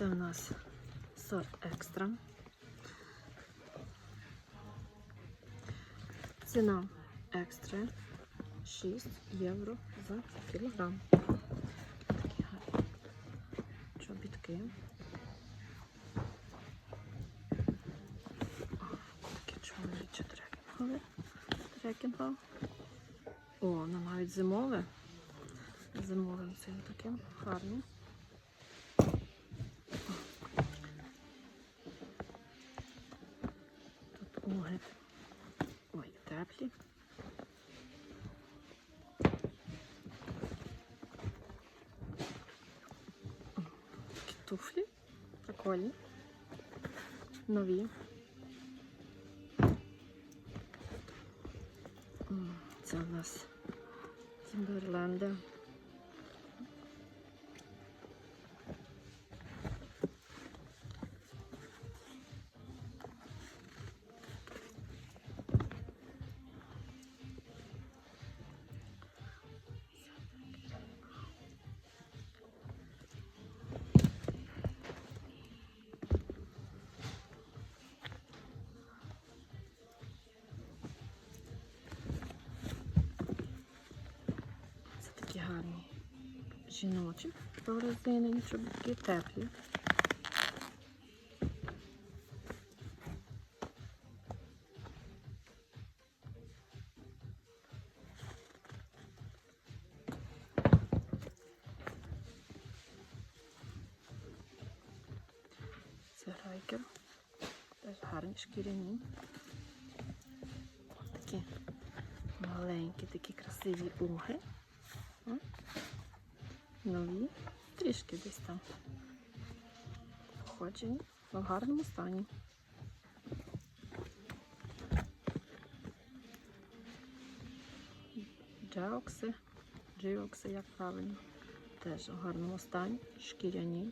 Це у нас сорт екстра. Ціна екстра 6 євро за кілограм. Такі гарні чобітки. Такі чоловічі трекінгові. Трекінгов. О, ну навіть зимове. Зимовим цим таким гарним. О, Такі туфлі. Прикольні. Нові. Це у нас Тімберленда. Жіночі прорезинені чобітки, теплі. Це грайкер. Теж гарні шкіряні. Такі маленькі, такі красиві уги. Нові, трішки десь там. Походжені в гарному стані. Джеокси, джеокси, як правильно, теж в гарному стані, шкіряні.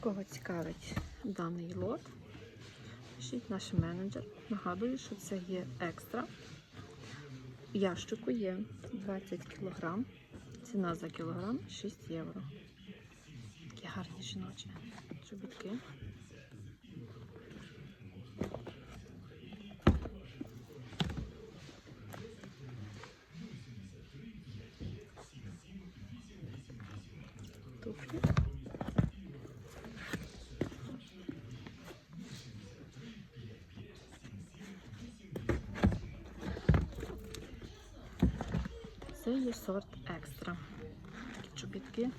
Кого цікавить даний лот, пишіть наш менеджер. Нагадую, що це є екстра. Ящику є 20 кг. Ціна за кілограм 6 євро. Такі гарні жіночі чобітки. Туфлі. Це є сорт екстра. Такі чобітки